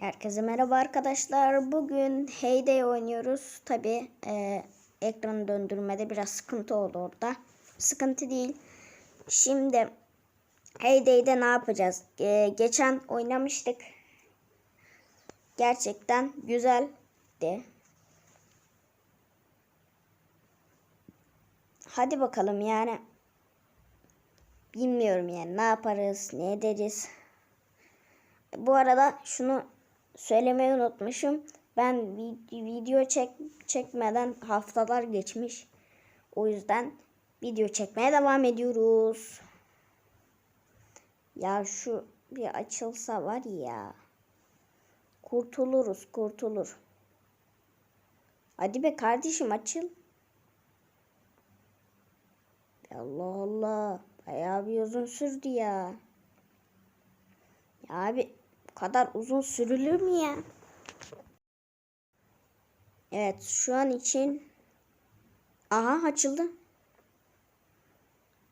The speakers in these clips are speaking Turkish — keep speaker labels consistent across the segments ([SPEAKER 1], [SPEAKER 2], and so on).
[SPEAKER 1] Herkese merhaba arkadaşlar. Bugün Heyday oynuyoruz. Tabi ekranı döndürmede biraz sıkıntı oldu orada. Sıkıntı değil. Şimdi Heyday'de ne yapacağız? E, geçen oynamıştık. Gerçekten güzeldi. Hadi bakalım yani. Bilmiyorum yani ne yaparız, ne ederiz. Bu arada şunu söylemeyi unutmuşum. Ben vid- video çek çekmeden haftalar geçmiş. O yüzden video çekmeye devam ediyoruz. Ya şu bir açılsa var ya. Kurtuluruz, kurtulur. Hadi be kardeşim açıl. Allah Allah. Bayağı bir uzun sürdü ya. Ya abi kadar uzun sürülür mü ya? Evet şu an için Aha açıldı.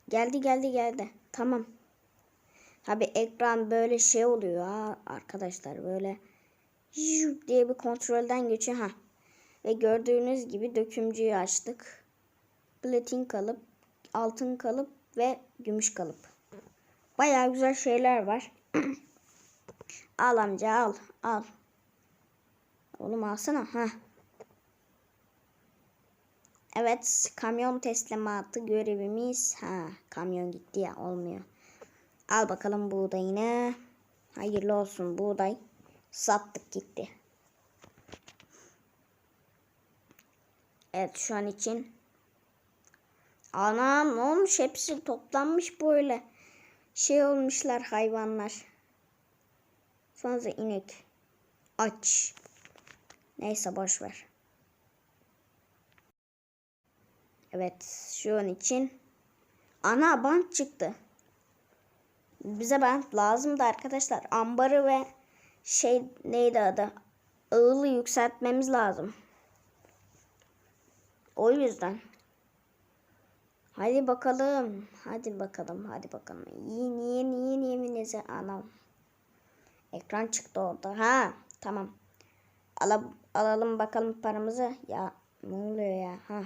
[SPEAKER 1] Geldi geldi geldi. Tamam. Abi ekran böyle şey oluyor ha arkadaşlar böyle diye bir kontrolden geçiyor ha. Ve gördüğünüz gibi dökümcüyü açtık. Platin kalıp, altın kalıp ve gümüş kalıp. Bayağı güzel şeyler var. al amca al al. Oğlum alsana ha. Evet kamyon teslimatı görevimiz. Ha kamyon gitti ya olmuyor. Al bakalım buğdayını. Hayırlı olsun buğday. Sattık gitti. Evet şu an için. Anam ne olmuş hepsi toplanmış böyle. Şey olmuşlar hayvanlar. Sonra inek. Aç. Neyse boş ver. Evet şu an için. Ana bant çıktı. Bize bant lazımdı arkadaşlar. Ambarı ve şey neydi adı? Ağılı yükseltmemiz lazım. O yüzden. Hadi bakalım. Hadi bakalım. Hadi bakalım. Yiyin yiyin yiyin yeminizi. Anam. Ekran çıktı orada. Ha tamam. Al alalım bakalım paramızı. Ya ne oluyor ya? Ha.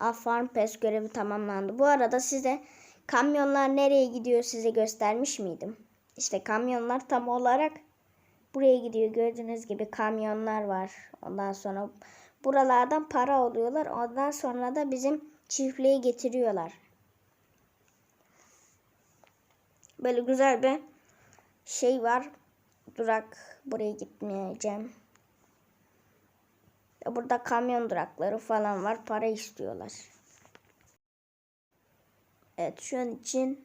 [SPEAKER 1] A Farm Pass görevi tamamlandı. Bu arada size kamyonlar nereye gidiyor size göstermiş miydim? İşte kamyonlar tam olarak buraya gidiyor. Gördüğünüz gibi kamyonlar var. Ondan sonra buralardan para alıyorlar. Ondan sonra da bizim çiftliğe getiriyorlar. Böyle güzel bir şey var. Durak buraya gitmeyeceğim. Burada kamyon durakları falan var. Para istiyorlar. Evet şu an için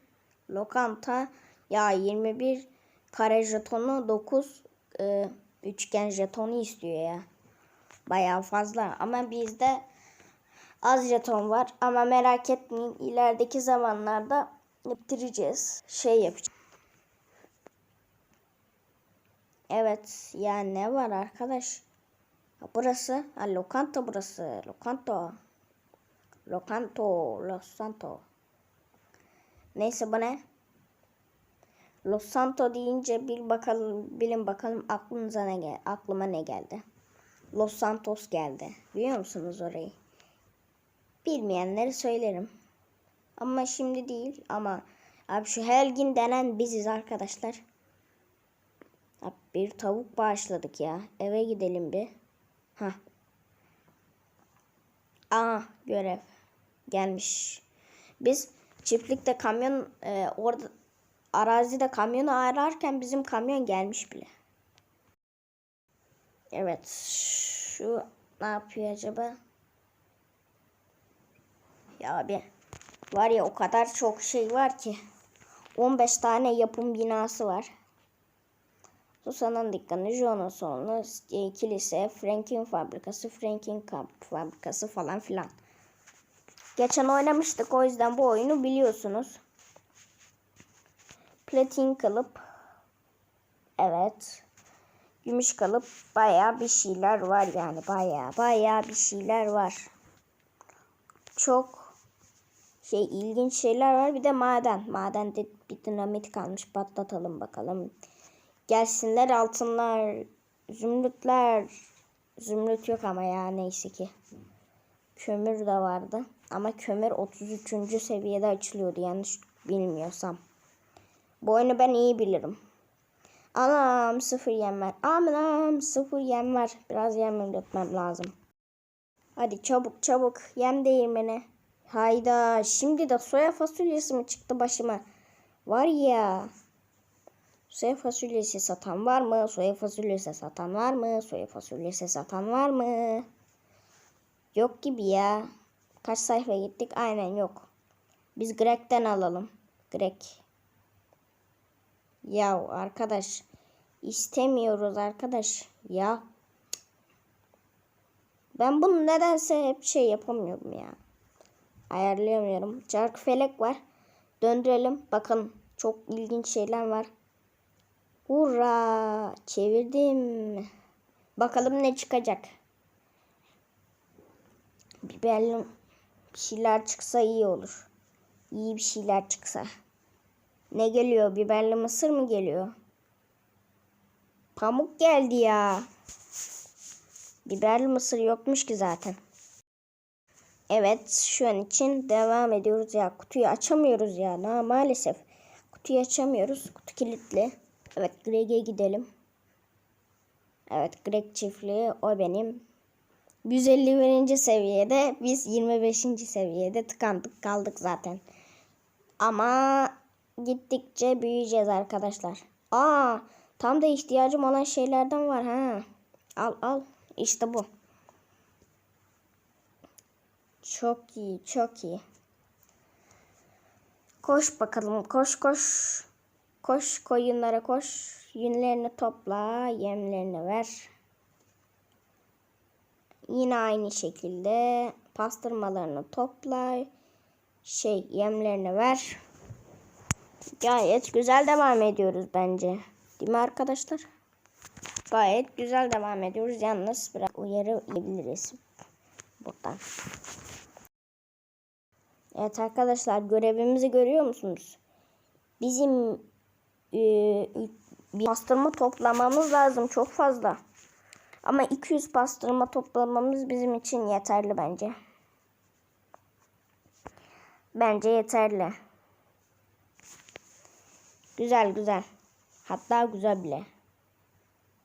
[SPEAKER 1] lokanta ya 21 kare jetonu 9 e, üçgen jetonu istiyor ya. Bayağı fazla ama bizde az jeton var ama merak etmeyin ilerideki zamanlarda bitireceğiz. Şey yapacağız. Evet yani ne var arkadaş? Burası ha, lokanta burası. Lokanto. Lokanto. Los Santo. Neyse bu ne? Los Santo deyince bil bakalım, bilin bakalım aklınıza ne gel, aklıma ne geldi? Los Santos geldi. Biliyor musunuz orayı? Bilmeyenleri söylerim. Ama şimdi değil ama abi şu Helgin denen biziz arkadaşlar. Bir tavuk bağışladık ya. Eve gidelim bir. Ha. Aa görev gelmiş. Biz çiftlikte kamyon e, orada arazide kamyonu ararken bizim kamyon gelmiş bile. Evet. Şu ne yapıyor acaba? Ya abi var ya o kadar çok şey var ki. 15 tane yapım binası var. Susan'ın dükkanı, Jonas salonu, e, kilise, Frank'in fabrikası, Frank'in fabrikası falan filan. Geçen oynamıştık o yüzden bu oyunu biliyorsunuz. Platin kalıp. Evet. Gümüş kalıp baya bir şeyler var yani baya baya bir şeyler var. Çok şey ilginç şeyler var. Bir de maden. Madende bir dinamit kalmış. Patlatalım bakalım. Gelsinler altınlar. Zümrütler. Zümrüt yok ama ya neyse ki. Kömür de vardı. Ama kömür 33. seviyede açılıyordu yanlış bilmiyorsam. Bu oyunu ben iyi bilirim. Anam sıfır yem var. Anam sıfır yem var. Biraz yem üretmem lazım. Hadi çabuk çabuk yem değirmeni. Hayda şimdi de soya fasulyesi mi çıktı başıma? Var ya. Soya fasulyesi satan var mı? Soya fasulyesi satan var mı? Soya fasulyesi satan var mı? Yok gibi ya. Kaç sayfa gittik? Aynen yok. Biz Greg'den alalım. Greg. Ya arkadaş. istemiyoruz arkadaş. Ya. Ben bunu nedense hep şey yapamıyorum ya. Ayarlayamıyorum. Çark felek var. Döndürelim. Bakın çok ilginç şeyler var. Hurra! Çevirdim. Bakalım ne çıkacak. Biberli bir şeyler çıksa iyi olur. İyi bir şeyler çıksa. Ne geliyor? Biberli mısır mı geliyor? Pamuk geldi ya. Biberli mısır yokmuş ki zaten. Evet şu an için devam ediyoruz ya. Kutuyu açamıyoruz ya. Na, maalesef. Kutuyu açamıyoruz. Kutu kilitli. Evet Greg'e gidelim. Evet Greg çiftliği o benim. 151. seviyede biz 25. seviyede tıkandık kaldık zaten. Ama gittikçe büyüyeceğiz arkadaşlar. Aa tam da ihtiyacım olan şeylerden var ha. Al al işte bu. Çok iyi çok iyi. Koş bakalım koş koş. Koş koyunlara koş. Yünlerini topla yemlerini ver. Yine aynı şekilde pastırmalarını topla. Şey yemlerini ver. Gayet güzel devam ediyoruz bence. Değil mi arkadaşlar? Gayet güzel devam ediyoruz. Yalnız biraz uyarı yiyebiliriz buradan. Evet arkadaşlar görevimizi görüyor musunuz? Bizim e, bir pastırma toplamamız lazım çok fazla. Ama 200 pastırma toplamamız bizim için yeterli bence. Bence yeterli. Güzel güzel. Hatta güzel bile.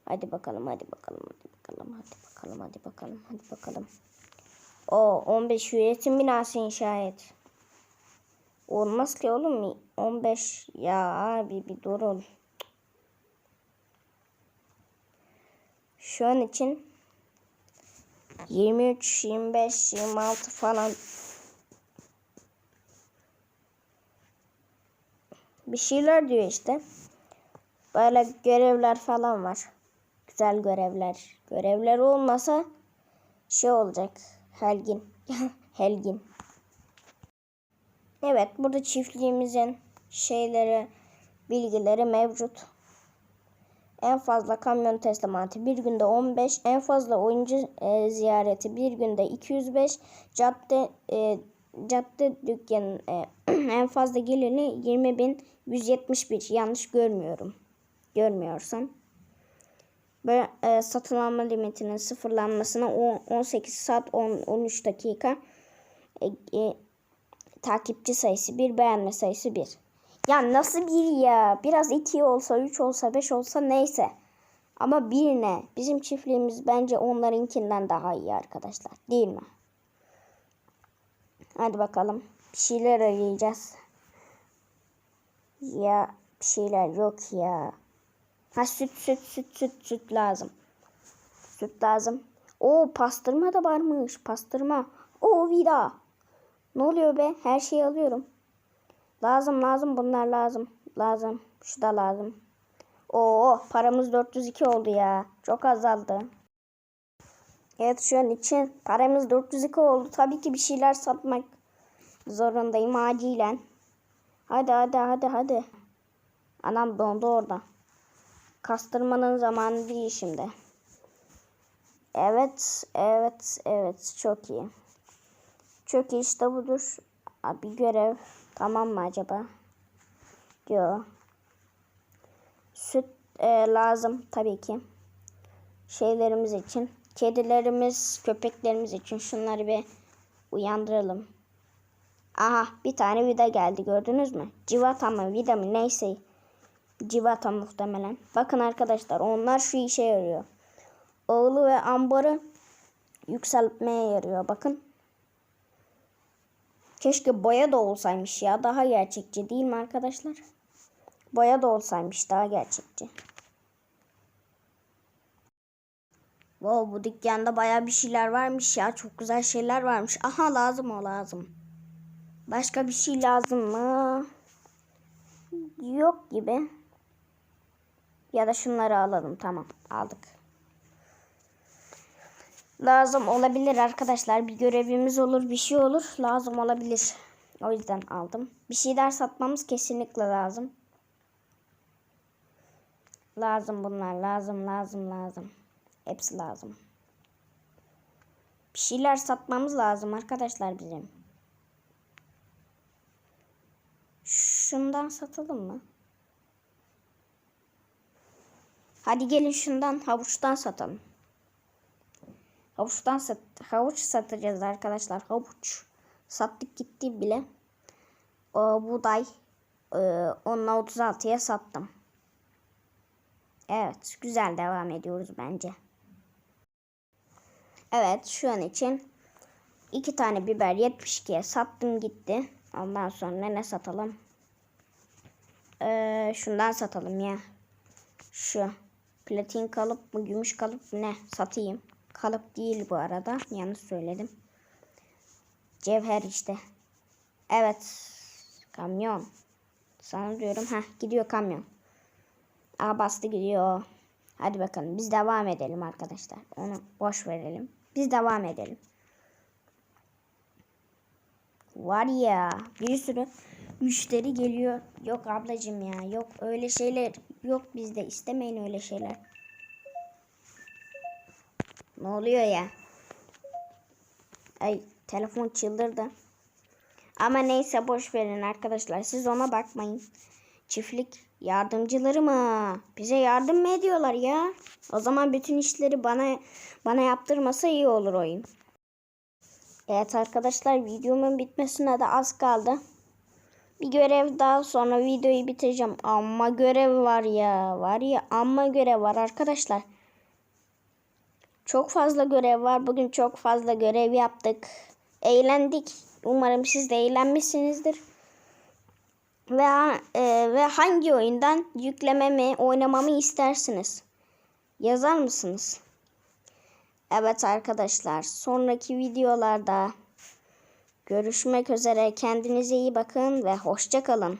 [SPEAKER 1] Hadi bakalım hadi bakalım hadi bakalım hadi bakalım hadi bakalım hadi bakalım. O 15 üretim binası inşa et. Olmaz ki oğlum 15 ya abi bir durun. Şu an için 23, 25, 26 falan bir şeyler diyor işte. Böyle görevler falan var. Güzel görevler. Görevler olmasa şey olacak. Helgin. Helgin. Evet burada çiftliğimizin şeyleri, bilgileri mevcut. En fazla kamyon teslimatı bir günde 15, en fazla oyuncu e, ziyareti bir günde 205, cadde e, cadde dükkanın e, en fazla geliri 20.171 yanlış görmüyorum. Görmüyorsam. Böyle e, satın alma limitinin sıfırlanmasına 10, 18 saat 10, 13 dakika e, e, takipçi sayısı 1 beğenme sayısı 1. Ya nasıl bir ya? Biraz 2 olsa, 3 olsa, 5 olsa neyse. Ama bir ne? Bizim çiftliğimiz bence onlarınkinden daha iyi arkadaşlar. Değil mi? Hadi bakalım. Bir şeyler arayacağız. Ya bir şeyler yok ya. Ha süt süt süt süt süt lazım. Süt lazım. O pastırma da varmış. Pastırma. O vida. Ne oluyor be? Her şeyi alıyorum. Lazım lazım bunlar lazım. Lazım. Şu da lazım. Oo paramız 402 oldu ya. Çok azaldı. Evet şu an için paramız 402 oldu. Tabii ki bir şeyler satmak zorundayım acilen. Hadi hadi hadi hadi. Anam dondu orada. Kastırmanın zamanı değil şimdi. Evet, evet, evet. Çok iyi. İyi işte budur. Bir görev. Tamam mı acaba? Yok. Süt e, lazım tabii ki. şeylerimiz için, kedilerimiz, köpeklerimiz için şunları bir uyandıralım. Aha bir tane vida geldi gördünüz mü? Civata mı vida mı neyse. Civata muhtemelen. Bakın arkadaşlar onlar şu işe yarıyor. Oğlu ve ambarı yükseltmeye yarıyor bakın. Keşke boya da olsaymış ya. Daha gerçekçi değil mi arkadaşlar? Boya da olsaymış daha gerçekçi. Wow, bu dükkanda baya bir şeyler varmış ya. Çok güzel şeyler varmış. Aha lazım o lazım. Başka bir şey lazım mı? Yok gibi. Ya da şunları alalım. Tamam aldık. Lazım olabilir arkadaşlar. Bir görevimiz olur, bir şey olur. Lazım olabilir. O yüzden aldım. Bir şeyler satmamız kesinlikle lazım. Lazım bunlar. Lazım, lazım, lazım. Hepsi lazım. Bir şeyler satmamız lazım arkadaşlar bizim. Şundan satalım mı? Hadi gelin şundan havuçtan satalım. Havuçtan sat havuç satacağız arkadaşlar. Havuç. Sattık gitti bile. O buğday e, onunla 36'ya sattım. Evet, güzel devam ediyoruz bence. Evet, şu an için iki tane biber 72'ye sattım gitti. Ondan sonra ne satalım? Ee, şundan satalım ya. Şu platin kalıp mı gümüş kalıp mı ne satayım. Kalıp değil bu arada. Yanlış söyledim. Cevher işte. Evet. Kamyon. Sana diyorum. ha gidiyor kamyon. Aa bastı gidiyor. Hadi bakalım biz devam edelim arkadaşlar. Onu boş verelim. Biz devam edelim. Var ya bir sürü müşteri geliyor. Yok ablacım ya yok öyle şeyler yok bizde istemeyin öyle şeyler. Ne oluyor ya? Ay telefon çıldırdı. Ama neyse boş verin arkadaşlar. Siz ona bakmayın. Çiftlik yardımcıları mı? Bize yardım mı ediyorlar ya? O zaman bütün işleri bana bana yaptırmasa iyi olur oyun. Evet arkadaşlar videomun bitmesine de az kaldı. Bir görev daha sonra videoyu bitireceğim. Amma görev var ya. Var ya amma görev var arkadaşlar. Çok fazla görev var. Bugün çok fazla görev yaptık. Eğlendik. Umarım siz de eğlenmişsinizdir. Ve, e, ve hangi oyundan yüklememi, oynamamı istersiniz? Yazar mısınız? Evet arkadaşlar, sonraki videolarda görüşmek üzere. Kendinize iyi bakın ve hoşça kalın.